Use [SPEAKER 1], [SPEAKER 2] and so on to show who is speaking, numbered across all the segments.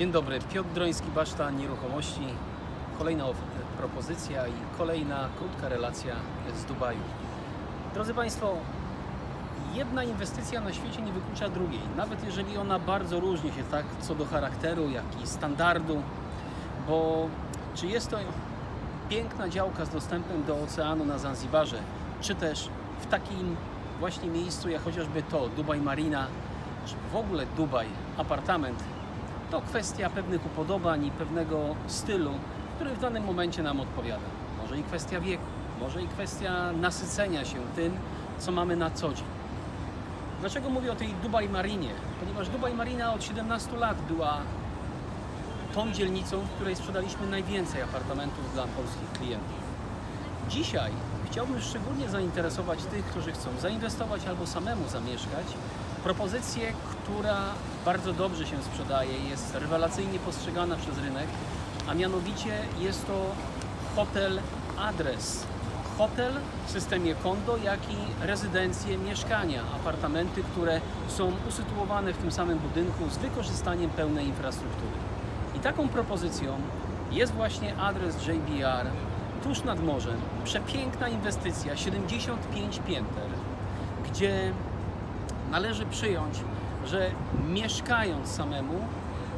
[SPEAKER 1] Dzień dobry, Piotr Droński, Baszta Nieruchomości. Kolejna propozycja i kolejna krótka relacja z Dubaju. Drodzy Państwo, jedna inwestycja na świecie nie wyklucza drugiej, nawet jeżeli ona bardzo różni się tak co do charakteru, jak i standardu, bo czy jest to piękna działka z dostępem do oceanu na Zanzibarze, czy też w takim właśnie miejscu jak chociażby to Dubaj Marina, czy w ogóle Dubaj apartament, to kwestia pewnych upodobań i pewnego stylu, który w danym momencie nam odpowiada. Może i kwestia wieku, może i kwestia nasycenia się tym, co mamy na co dzień. Dlaczego mówię o tej Dubaj Marinie? Ponieważ Dubaj Marina od 17 lat była tą dzielnicą, w której sprzedaliśmy najwięcej apartamentów dla polskich klientów. Dzisiaj chciałbym szczególnie zainteresować tych, którzy chcą zainwestować albo samemu zamieszkać. Propozycję, która bardzo dobrze się sprzedaje, jest rewelacyjnie postrzegana przez rynek, a mianowicie jest to hotel adres. Hotel w systemie kondo, jak i rezydencje, mieszkania, apartamenty, które są usytuowane w tym samym budynku z wykorzystaniem pełnej infrastruktury. I taką propozycją jest właśnie adres JBR tuż nad morzem. Przepiękna inwestycja, 75 pięter, gdzie należy przyjąć, że mieszkając samemu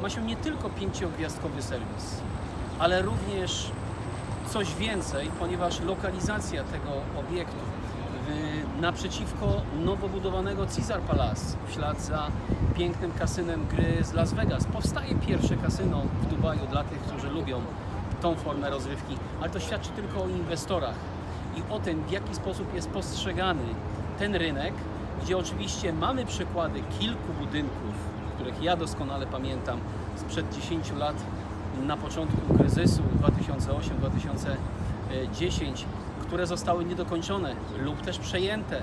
[SPEAKER 1] ma się nie tylko pięciogwiazdkowy serwis, ale również coś więcej, ponieważ lokalizacja tego obiektu w, naprzeciwko nowo budowanego Caesar Palace w ślad za pięknym kasynem gry z Las Vegas. Powstaje pierwsze kasyno w Dubaju dla tych, którzy lubią tą formę rozrywki, ale to świadczy tylko o inwestorach i o tym, w jaki sposób jest postrzegany ten rynek, gdzie oczywiście mamy przykłady kilku budynków, których ja doskonale pamiętam sprzed 10 lat na początku kryzysu 2008-2010, które zostały niedokończone lub też przejęte.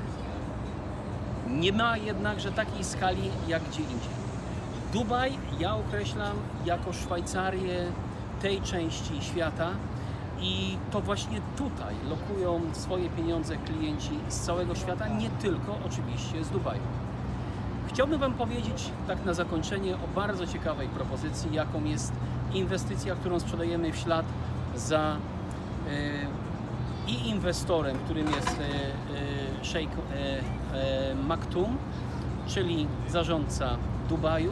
[SPEAKER 1] Nie ma jednakże takiej skali jak gdzie indziej. Dubaj ja określam jako Szwajcarię tej części świata i to właśnie tutaj lokują swoje pieniądze klienci z całego świata, nie tylko oczywiście z Dubaju. Chciałbym Wam powiedzieć tak na zakończenie o bardzo ciekawej propozycji, jaką jest inwestycja, którą sprzedajemy w ślad za e, i inwestorem, którym jest e, e, Sheikh e, Maktoum, czyli zarządca Dubaju,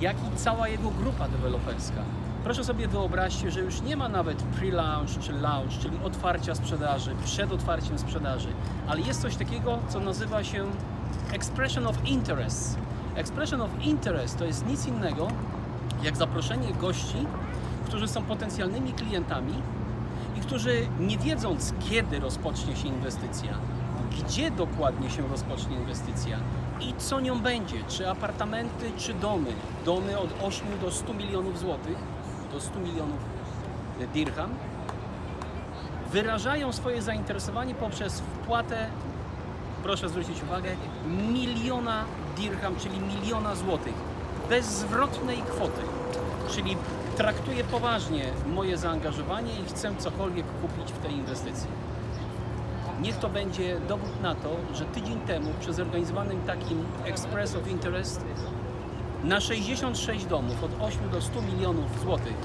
[SPEAKER 1] jak i cała jego grupa deweloperska. Proszę sobie wyobraźcie, że już nie ma nawet pre-launch czy launch, czyli otwarcia sprzedaży, przed otwarciem sprzedaży, ale jest coś takiego, co nazywa się Expression of Interest. Expression of Interest to jest nic innego jak zaproszenie gości, którzy są potencjalnymi klientami i którzy nie wiedząc kiedy rozpocznie się inwestycja, gdzie dokładnie się rozpocznie inwestycja i co nią będzie, czy apartamenty, czy domy, domy od 8 do 100 milionów złotych, do 100 milionów dirham, wyrażają swoje zainteresowanie poprzez wpłatę proszę zwrócić uwagę, miliona dirham, czyli miliona złotych, bezzwrotnej kwoty. Czyli traktuję poważnie moje zaangażowanie i chcę cokolwiek kupić w tej inwestycji. Niech to będzie dowód na to, że tydzień temu przy zorganizowanym takim Express of Interest na 66 domów od 8 do 100 milionów złotych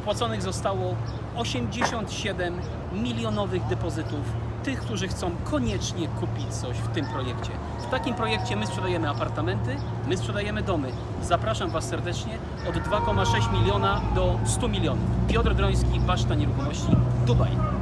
[SPEAKER 1] wpłaconych zostało 87 milionowych depozytów tych, którzy chcą koniecznie kupić coś w tym projekcie. W takim projekcie my sprzedajemy apartamenty, my sprzedajemy domy. Zapraszam Was serdecznie od 2,6 miliona do 100 milionów. Piotr Droński, Baszta Nieruchomości, Dubaj.